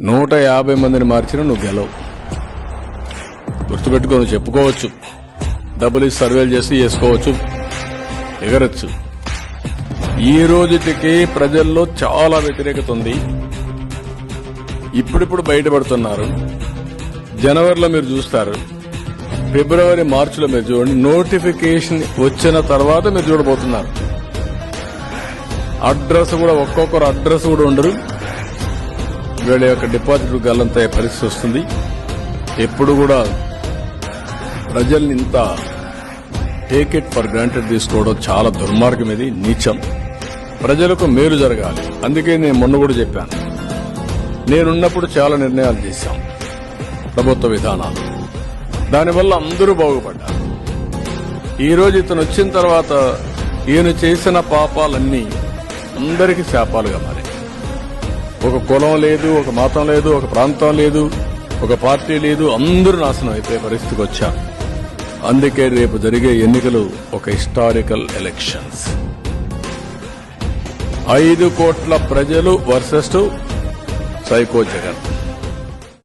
నూట యాభై మందిని మార్చినా నువ్వు గెలవు. గుర్తుపెట్టుకొని నువ్వు చెప్పుకోవచ్చు. డబ్బులు ఇచ్చి సర్వేలు చేసి చేసుకోవచ్చు. ఎగరచ్చు. ఈ రోజుకి ప్రజల్లో చాలా వ్యతిరేకత ఉంది. ఇప్పుడిప్పుడు బయటపడుతున్నారు. జనవరిలో మీరు చూస్తారు. ఫిబ్రవరి మార్చిలో మీరు చూడండి. నోటిఫికేషన్ వచ్చిన తర్వాత మీరు చూడబోతున్నారు. అడ్రస్ కూడా ఒక్కొక్కరు అడ్రస్ కూడా ఉండరు. వీళ్ళ యొక్క డిపాజిట్ గల్లంతయ్యే పరిస్థితి వస్తుంది. ఎప్పుడు కూడా ప్రజల్ని ఇంత టేక్ ఇట్ ఫర్ గ్రాంటెడ్ తీసుకోవడం చాలా దుర్మార్గం ఇది నీచం. ప్రజలకు మేలు జరగాలి. అందుకే నేను మొన్న కూడా చెప్పాను. నేనున్నప్పుడు చాలా నిర్ణయాలు చేశాం ప్రభుత్వ విధానాలు. దానివల్ల అందరూ బాగుపడ్డారు. ఈరోజు ఇతను వచ్చిన తర్వాత ఈయన చేసిన పాపాలన్నీ అందరికీ శాపాలుగా మారాయి. ఒక కులం లేదు ఒక మతం లేదు ఒక ప్రాంతం లేదు ఒక పార్టీ లేదు. అందరూ నాశనం అయిపోయే పరిస్థితికి వచ్చా. అందుకే రేపు జరిగే ఎన్నికలు ఒక హిస్టారికల్ ఎలక్షన్స్. ఐదు కోట్ల ప్రజలు వర్సెస్ సైకో జగన్.